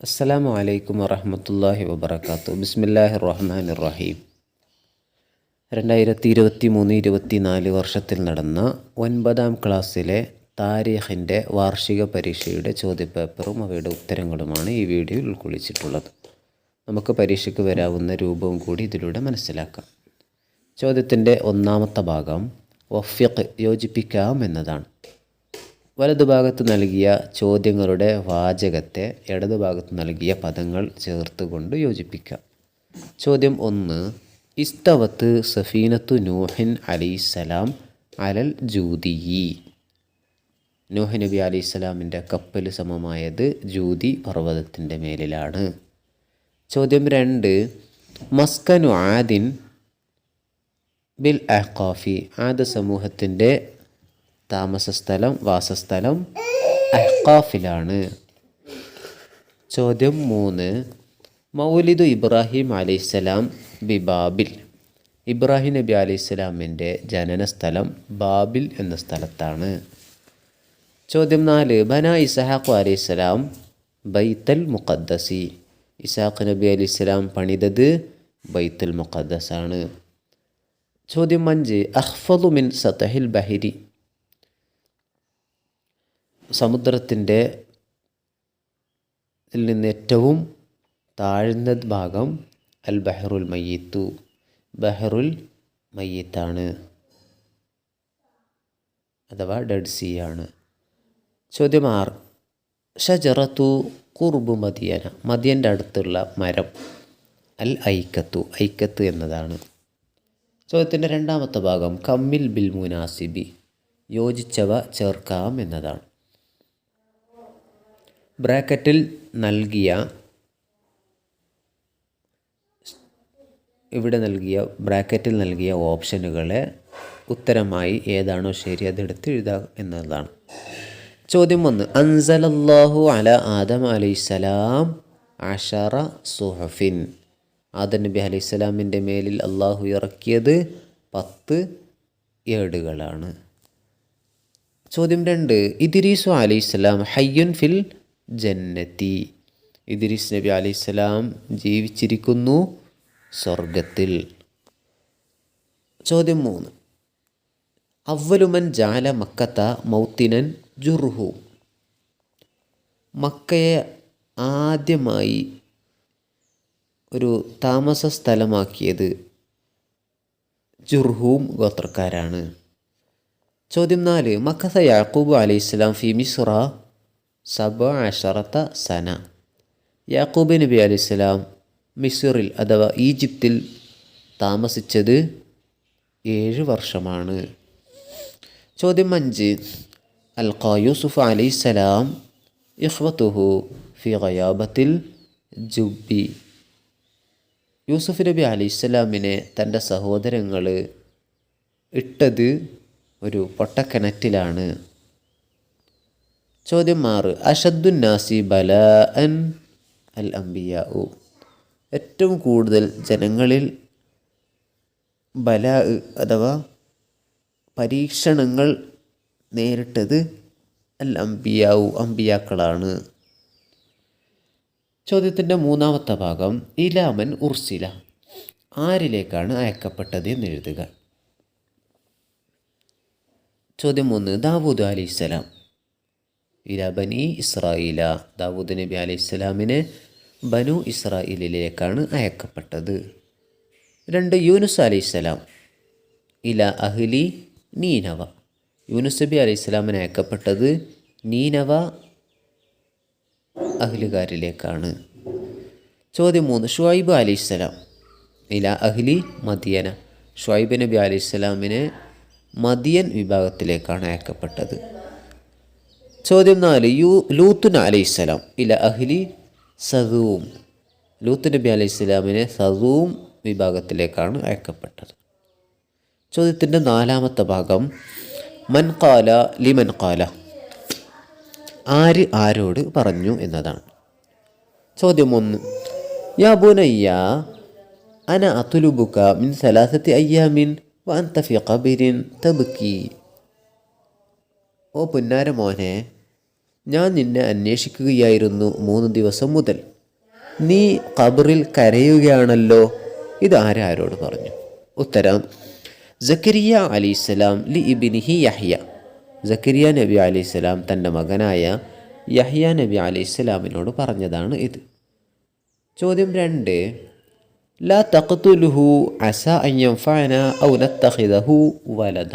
അസ്സലാമു അലൈക്കും വറഹമത്തല്ലാഹി വബർക്കാത്തു ബിസ്മില്ലാഹി റഹ്മാൻ റഹീം രണ്ടായിരത്തി ഇരുപത്തി മൂന്ന് ഇരുപത്തി നാല് വർഷത്തിൽ നടന്ന ഒൻപതാം ക്ലാസ്സിലെ താരീഖിന്റെ വാർഷിക പരീക്ഷയുടെ ചോദ്യപേപ്പറും അവയുടെ ഉത്തരങ്ങളുമാണ് ഈ വീഡിയോയിൽ ഉൾക്കൊള്ളിച്ചിട്ടുള്ളത്. നമുക്ക് പരീക്ഷയ്ക്ക് വരാവുന്ന രൂപവും കൂടി ഇതിലൂടെ മനസ്സിലാക്കാം. ചോദ്യത്തിന്റെ ഒന്നാമത്തെ ഭാഗം വഫ്യഖ് യോജിപ്പിക്കാം എന്നതാണ്. വലതുഭാഗത്ത് നൽകിയ ചോദ്യങ്ങളുടെ വാചകത്തെ ഇടതുഭാഗത്ത് നൽകിയ പദങ്ങൾ ചേർത്തുകൊണ്ട് യോജിപ്പിക്കാം. ചോദ്യം ഒന്ന് ഇസ്തവത്ത് സഫീനത്തു നൂഹിൻ അലിസ്സലാം അലൽ ജൂതിയി നൂഹ് നബി അലിസ്സലാമിന്റെ കപ്പൽ സമമായത് ജൂതി പർവതത്തിന്റെ മേലിലാണ്. ചോദ്യം രണ്ട് മസ്കനു ആദിൻ ബിൽ അഹ്കാഫി ആദ സമൂഹത്തിന്റെ താമസസ്ഥലം വാസസ്ഥലം അഹ്കാഫിലാണ്. ചോദ്യം മൂന്ന്. മൗലിദു ഇബ്രാഹിം അലൈഹിസ്സലാം ബിബാബിൽ. ഇബ്രാഹിം നബി അലൈഹിസ്സലാമിന്റെ ജനനസ്ഥലം ബാബിൽ എന്ന സ്ഥലത്താണ്. ചോദ്യം നാല്. ബന ഇസഹാഖു അലൈഹിസ്സലാം ബൈത്തൽ മുഖദ്ദസി. ഇസാഖ് നബി അലൈഹിസ്സലാം പണിതത് ബൈത്തുൽ മുഖദ്ദസാണ്. ചോദ്യം അഞ്ച്. അഹ്ഫദു മിൻ സതഹിൽ ബഹിരി. സമുദ്രത്തിന്റെ ഇതിൽ നിന്ന് ഏറ്റവും താഴ്ന്ന ഭാഗം അൽ ബഹറുൽ മയ്യത്തു. ബഹറുൽ മയ്യത്താണ്. അഥവാ ഡെഡ് സീ ആണ് ചോദ്യം ആറ് ഷജറത്തു കുർബു മദിയന മദിയന്റെ അടുത്തുള്ള മരം അൽ ഐക്കത്തു ഐക്കത്ത് എന്നതാണ്. ചോദ്യത്തിന്റെ രണ്ടാമത്തെ ഭാഗം കമ്മിൽ ബിൽ മുനാസിബി യോജിച്ചവ ചേർക്കാം എന്നതാണ്. ബ്രാക്കറ്റിൽ നൽകിയ ഇവിടെ നൽകിയ ബ്രാക്കറ്റിൽ നൽകിയ ഓപ്ഷനുകളെ ഉത്തരമായി ഏതാണോ ശരി അതെടുത്ത് എഴുതുക എന്നതാണ്. ചോദ്യം ഒന്ന്. അൻസലല്ലാഹു അല ആദം അലൈസലാം അഷറ സുഹഫിൻ. ആദം നബി അലൈഹിസ്സലാമിന്റെ മേലിൽ അള്ളാഹു ഇറക്കിയത് പത്ത് ഏടുകളാണ്. ചോദ്യം രണ്ട്. ഇദ്രീസു അലൈഹിസ്സലാം ഹയ്യുൻ ഫിൽ ജന്നത്തി. ഇദ്രീസ് നബി അലൈഹിസ്സലാം ജീവിച്ചിരിക്കുന്നു സ്വർഗത്തിൽ ചോദ്യം മൂന്ന്. അവലുമൻ ജാല മക്കത്ത മൗത്തിനൻ ജുർഹു. മക്കയെ ആദ്യമായി ഒരു താമസ സ്ഥലമാക്കിയത് ജുർഹൂം ഗോത്രക്കാരാണ്. ചോദ്യം നാല് മക്കത്ത യാക്കൂബ് അലൈഹി സ്വലാം ഫി മിസ്ര സബ അഷറത്ത സന. യാക്കൂബ് നബി അലി ഇസ്ലാം മിസറിൽ അഥവാ ഈജിപ്തിൽ താമസിച്ചത് ഏഴ് വർഷമാണ്. ചോദ്യം അഞ്ച്. അൽഖാ യൂസുഫ് അലി ഇസ്ലാം ഇഹ്വത്തുഹു ഫി ഖയാബത്തിൽ ജുബി യൂസുഫ് നബി അലി ഇസ്ലാമിനെ തന്റെ സഹോദരങ്ങൾ ഇട്ടത് ഒരു പൊട്ടക്കിണറ്റിലാണ്. ചോദ്യം ആറ് അഷദ്ദുന്നാസി ബല അൻ അൽ അംബിയ ഏറ്റവും കൂടുതൽ ജനങ്ങളിൽ ബല അഥവാ പരീക്ഷണങ്ങൾ നേരിട്ടത് അൽ അംബിയാവു അംബിയാക്കളാണ്. ചോദ്യത്തിന്റെ മൂന്നാമത്തെ ഭാഗം ഇലാമൻ ഉർസില. ആരിലേക്കാണ് അയക്കപ്പെട്ടത് എന്ന് എഴുതുക. ചോദ്യം മൂന്ന് ദാവൂദ് അലി അലൈഹിസ്സലാം. ഇല ബനി ഇസ്രായില ദാവൂദ് നബി അലൈഹി ഇസ്ലാമിന് ബനു ഇസ്രായേലിലേക്കാണ് അയക്കപ്പെട്ടത്. രണ്ട് യൂനുസ് അലൈഹിസ്സലാം ഇല അഹ്ലി നീനവ. യൂനുസ് നബി അലൈഹി സ്വലാമിന് അയക്കപ്പെട്ടത് നീനവ അഹ്ലുകാരിലേക്കാണ്. ചോദ്യം മൂന്ന് അലൈഹി സലം ഇല അഹ്ലി മദിയന. ഷുവൈബ് നബി അലൈഹി സ്വലാമിനെ മദിയൻ വിഭാഗത്തിലേക്കാണ് അയക്കപ്പെട്ടത്. ചോദ്യം നാല് യു ലൂത്തുൻ അലൈഹിസ്സലാം ഇല അഹ്ലി സദൂം. ലൂത്ത് നബി അലൈഹി സ്വലാമിനെ സദൂം വിഭാഗത്തിലേക്കാണ് അയക്കപ്പെട്ടത്. ചോദ്യത്തിന്റെ നാലാമത്തെ ഭാഗം മൻ കാല ലിമൻ കാല ആര് ആരോട് പറഞ്ഞു എന്നതാണ്. ചോദ്യം ഒന്ന് യാ ബുനയ്യ അന അതുലുബുക മിൻ സലാസത്തി അയ്യാമിൻ വ തഫി കബിരിൻ തബുക്കി തബ്കി. ഓ പുന്നാര മോനെ ഞാൻ നിന്നെ അന്വേഷിക്കുകയായിരുന്നു മൂന്ന് ദിവസം മുതൽ. നീ ഖബറിൽ കരയുകയാണല്ലോ. ഇത് ആരാരോട് പറഞ്ഞു? ഉത്തരം ജക്കരിയ അലിസ്ലാം ലി ഇബിനിഹി യഹ്യ. ജക്കരിയ നബി അലിസ്ലാം തന്റെ മകനായ യഹ്യ നബി അലിസ്ലാമിനോട് പറഞ്ഞതാണ് ഇത്. ചോദ്യം രണ്ട് ലാ തഖ്തുലുഹു അസ അൻ യൻഫഅന ഔ നത്തഖിദഹു വലദ.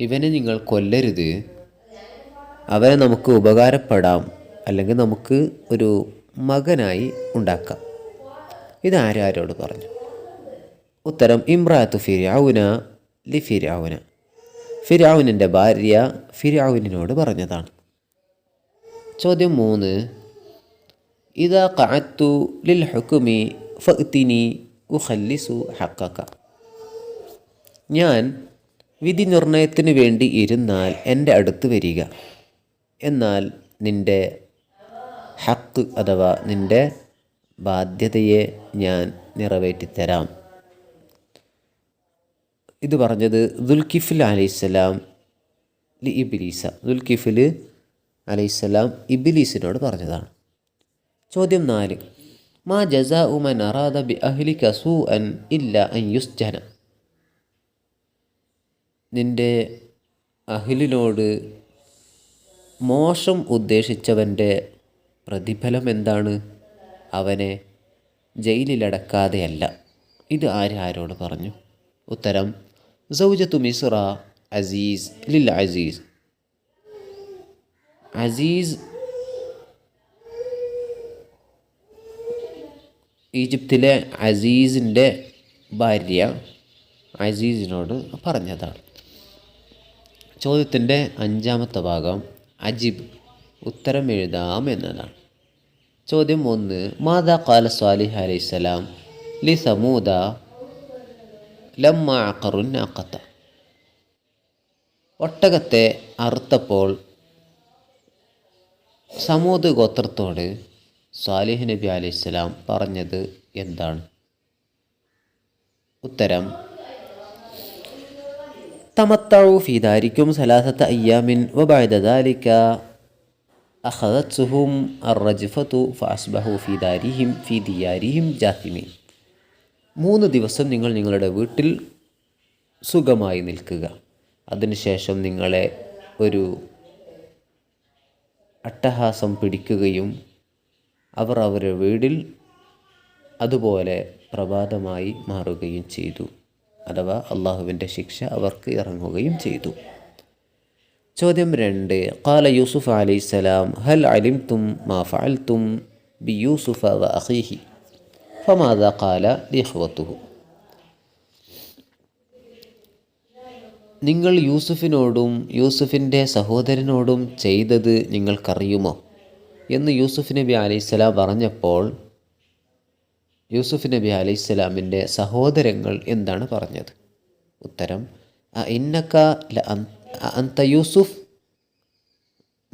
ഇവനെ നിങ്ങൾ കൊല്ലരുത്. അവനെ നമുക്ക് ഉപകാരപ്പെടാം അല്ലെങ്കിൽ നമുക്ക് ഒരു മകനായി ഉണ്ടാക്കാം. ഇതാരാരോട് പറഞ്ഞു? ഉത്തരം ഇമ്രാത്തു ഫിരാവുന ലി ഫിരാവുന ഫിരാവുനിന്റെ ഭാര്യ ഫിരാവുനോട് പറഞ്ഞതാണ്. ചോദ്യം മൂന്ന് ഇതാ കാത്തു ലിൽ ഹുക്കുമി ഫിനി ഉഹല്ലിസു ഹക്കക്ക ഞാൻ വിധി നിർണയത്തിന് വേണ്ടി ഇരുന്നാൽ എന്റെ അടുത്ത് വരിക. എന്നാൽ നിന്റെ ഹക്ക് അഥവാ നിന്റെ ബാധ്യതയെ ഞാൻ നിറവേറ്റിത്തരാം. ഇത് പറഞ്ഞത് ദുൽഖിഫിൽ അലൈഹിസ്സലാം ലി ഇബിലീസ. ദുൽഖിഫിൽ അലൈഹിസ്സലാം ഇബിലീസിനോട് പറഞ്ഞതാണ്. ചോദ്യം നാല്. മാ ജസാ ഉമൻ അറാദ ബി അഹ്ലി കസൂ അൻ ഇല്ല അൻ യുസ്ജന. നിന്റെ അഹിലിനോട് മോശം ഉദ്ദേശിച്ചവന്റെ പ്രതിഫലം എന്താണ് അവനെ ജയിലിലടക്കാതെയല്ല. ഇത് ആരോട് പറഞ്ഞു? ഉത്തരം സൗജത്തു മിസ്ര അസീസ് ലിൽ അസീസ്. അസീസ് ഈജിപ്തിലെ അസീസിന്റെ ഭാര്യ അസീസിനോട് പറഞ്ഞതാണ്. ചോദ്യത്തിന്റെ അഞ്ചാമത്തെ ഭാഗം അജിബ് ഉത്തരം എഴുതാം എന്നതാണ്. ചോദ്യം ഒന്ന് മാതാ കാല സ്വാലിഹ് അലൈഹിസ്സലാം ലി സമൂദ ലമ്മ അക്കറുൻ അക്കത്ത ഒട്ടകത്തെ അറുത്തപ്പോൾ സമൂത് ഗോത്രത്തോട് സ്വാലിഹ് നബി അലൈഹി അലൈഹിസ്സലാം പറഞ്ഞത് എന്താണ്? ഉത്തരം തമത്തഴു ഫീദാരിക്കും സലാസത്ത അയ്യാമിൻ വബായത ദാലിക. അഖദത്സുഹും അറജ്ഫത്തു ഫാസ്ബഹു ഫീദാരിഹിം ഫീ ദിയാരിഹിം ജാത്തിമീൻ. മൂന്ന് ദിവസം നിങ്ങൾ നിങ്ങളുടെ വീട്ടിൽ സുഖമായി നിൽക്കുക. അതിനുശേഷം നിങ്ങളെ ഒരു അട്ടഹാസം പിടിക്കുകയും അവർ അവരുടെ വീടിൽ അതുപോലെ പ്രഭാതമായി മാറുകയും ചെയ്തു. അഥവാ അള്ളാഹുവിന്റെ ശിക്ഷ അവർക്ക് ഇറങ്ങുകയും ചെയ്തു. ചോദ്യം രണ്ട് കാല യൂസുഫ് അലൈഹിസ്സലാം ഹൽ അലിം തും മാ ഫഅൽതും ബി യൂസുഫ വ അഹീഹി ഫമാദ കാല ലിഹ്വത്തുഹു നിങ്ങൾ യൂസുഫിനോടും യൂസുഫിന്റെ സഹോദരനോടും ചെയ്തത് നിങ്ങൾക്കറിയുമോ? എന്ന് യൂസുഫ് നബി അലൈഹിസ്സലാം പറഞ്ഞപ്പോൾ യൂസുഫ് നബി അലി ഇസ്ലാമിന്റെ സഹോദരങ്ങൾ എന്താണ് പറഞ്ഞത്? ഉത്തരം ഇന്നക്ക അന്ത യൂസുഫ്.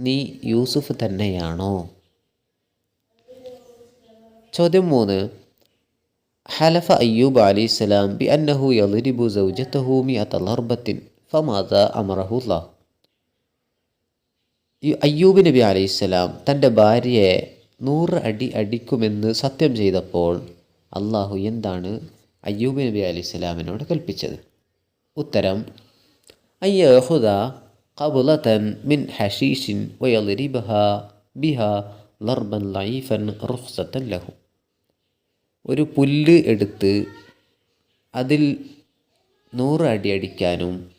നീ യൂസുഫ് തന്നെയാണോ? ചോദ്യം മൂന്ന് ഹലഫ അയ്യൂബ് അലി ഇസ്ലാം ബി അന്നഹു യലിബു സൗജത്തഹൂമി അതർബത്തിൻ ഫമാദ അമറഹുല്ല അയ്യൂബ് നബി അലൈഹിസ്സലാം തന്റെ ഭാര്യയെ നൂറ് അടി അടിക്കുമെന്ന് സത്യം ചെയ്തപ്പോൾ അള്ളാഹു എന്താണ് അയ്യൂബ് നബി അലി സ്വലാമിനോട് കൽപ്പിച്ചത്? ഉത്തരം അയ്യഹുദ കബുലതൻ മിൻ ഹഷീഷിൻ വയലിബഹ ബിഹ ലർബൻ ലൈഫൻ റുഹ്സത്തൻ ലഹു. ഒരു പുല്ല് എടുത്ത് അതിൽ നൂറ് അടി അടിക്കാനും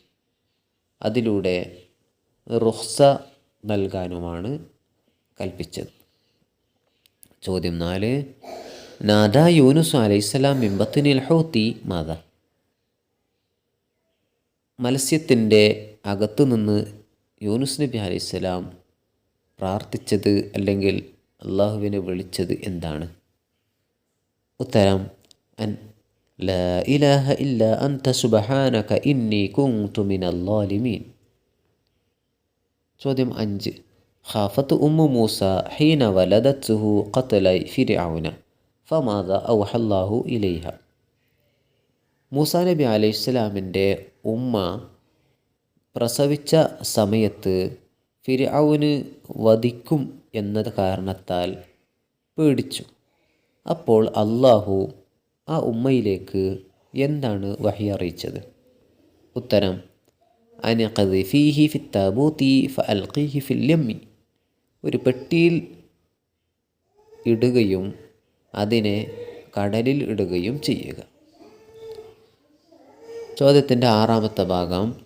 അതിലൂടെ റുഹ്സ നൽകാനുമാണ് കൽപ്പിച്ചത്. ചോദ്യം നാല് നാദ യൂനുസ് അലൈഹിസ്സലാം മിമ്പത്തിനിൽ ഹോത്തി മാത മത്സ്യത്തിന്റെ അകത്തു നിന്ന് യൂനുസ് നബി അലൈഹിസ്സലാം പ്രാർത്ഥിച്ചത് അല്ലെങ്കിൽ അള്ളാഹുവിനെ വിളിച്ചത് എന്താണ്? ഉത്തരം അൻ ലാ ഇലാഹ ഇല്ല അൻത ഇന്നി കുന്തു മിനൽ ളാലിമീൻ. ചോദ്യം അഞ്ച് ഖാഫത്ത് ഉമ്മു മൂസ ഹീന വലദത്സുഹു ഖത്ലൈ ഫിർഔന ഫമാദ ഔഹല്ലാഹു ഇലൈഹ. മൂസ നബി അലൈഹി സ്വലാമിന്റെ ഉമ്മ പ്രസവിച്ച സമയത്ത് ഫിർഔന് വധിക്കും എന്നത് കാരണത്താൽ പേടിച്ചു. അപ്പോൾ അള്ളാഹു ആ ഉമ്മയിലേക്ക് എന്താണ് വഹി അറിയിച്ചത്? ഉത്തരം അനഖദ് ഫീഹി ഫിത്താബൂത്തി ഫ അൽഖിഹി ഫിൽ യമ്മി. ഒരു പെട്ടിയിൽ ഇടുകയും അതിനെ കടലിൽ ഇടുകയും ചെയ്യുക. ചോദ്യത്തിന്റെ ആറാമത്തെ ഭാഗം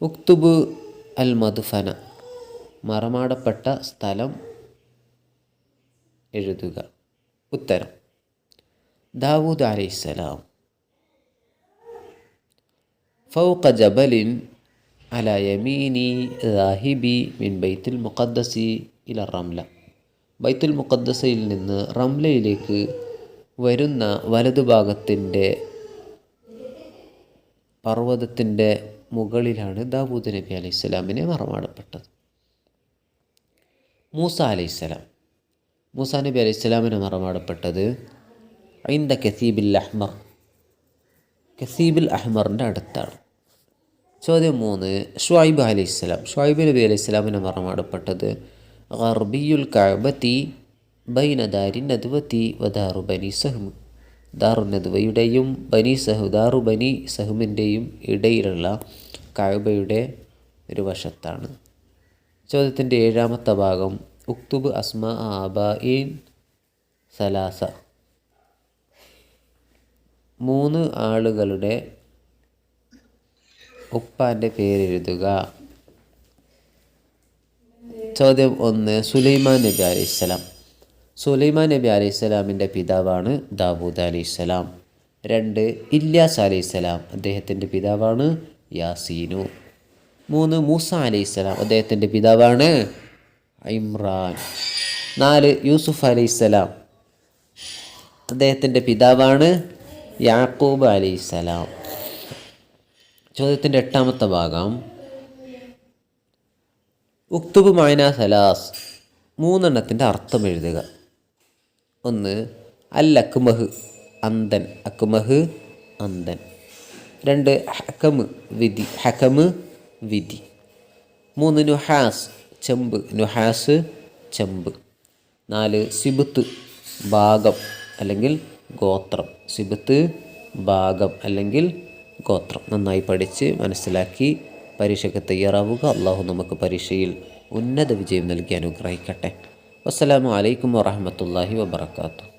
ഉക്തുബ് അൽ മധുഫന മറമാടപ്പെട്ട സ്ഥലം എഴുതുക. ഉത്തരം ദാവൂദ് അലൈസലാം ഫൗഖ ജബലിൻ അല യമീനി റാഹിബി മിൻ ബൈത്തിൽ മുഖദ്ദസി ഇല റംല. ബൈത്തുൽ മുഖദ്ദസയിൽ നിന്ന് റംലയിലേക്ക് വരുന്ന വലതുഭാഗത്തിന്റെ പർവതത്തിന്റെ മുകളിലാണ് ദാവൂദ് നബി അലൈഹി സ്വലാമിനെ മറമാടപ്പെട്ടത്. മൂസ അലൈഹി സ്വലാം. മൂസ നബി അലൈഹി സ്വലാമിനെ മറമാടപ്പെട്ടത് ഐന്ദ കസീബിൽ അഹ്മർ. കസീബിൽ അഹ്മറിന്റെ അടുത്താണ്. ചോദ്യം മൂന്ന് ഷുഐബ് അലൈഹി സ്വലാം. ഷുഐബ് നബി അലൈഹി സ്വലാമിനെ മറമാടപ്പെട്ടത് ഗർബിയുൽ കഅബത്തി ബൈന ദാരി നദ്വത്തി വദാറു ബനി സഹ്മ്. ദാറു നദ്വയുടെയും ബനി സഹു ദാറു ബനി സഹ്മിന്റെയും ഇടയിലുള്ള കഅബയുടെ ഒരു വശത്താണ്. ചോദ്യത്തിന്റെ ഏഴാമത്തെ ഭാഗം ഉക്തുബ് അസ്മ ആബായിൻ സലാസ. മൂന്ന് ആളുകളുടെ ഉപ്പാന്റെ പേരെഴുതുക. ചോദ്യം ഒന്ന് സുലൈമാൻ നബി അലൈഹിസ്സലാം സുലൈമാൻ നബി അലൈഹിസ്സലാമിന്റെ പിതാവാണ് ദാവൂദ് അലൈഹിസ്സലാം രണ്ട് ഇല്യാസ് അലൈഹിസ്സലാം അദ്ദേഹത്തിന്റെ പിതാവാണ് യാസീനു. മൂന്ന് മൂസ അലൈഹിസ്സലാം അദ്ദേഹത്തിന്റെ പിതാവാണ് ഇമ്രാൻ. നാല് യൂസുഫ് അലൈഹിസ്സലാം അദ്ദേഹത്തിന്റെ പിതാവാണ് യാക്കൂബ് അലൈഹിസ്സലാം ചോദ്യത്തിന്റെ എട്ടാമത്തെ ഭാഗം ഉക്തുബ് മൈന സലാസ്. മൂന്നെണ്ണത്തിന്റെ അർത്ഥം എഴുതുക. ഒന്ന് അൽ അക്മഹ് അന്തൻ അക്മഹ് അന്തൻ രണ്ട് ഹക്കമ് വിധി. ഹക്കമ് വിധി. മൂന്ന് നുഹാസ് ചെമ്പ്. നുഹാസ് ചെമ്പ്. നാല് സിബത്ത് ഭാഗം അല്ലെങ്കിൽ ഗോത്രം. സിബത്ത് ഭാഗം അല്ലെങ്കിൽ ഗോത്രം. നന്നായി പഠിച്ച് മനസ്സിലാക്കി പരീക്ഷയ്ക്ക് തയ്യാറാവുക. അള്ളാഹു നമുക്ക് പരീക്ഷയിൽ ഉന്നത വിജയം നൽകി അനുഗ്രഹിക്കട്ടെ. അസ്സലാമു അലൈക്കും വറഹമത്തല്ലാഹി വബർക്കാത്തു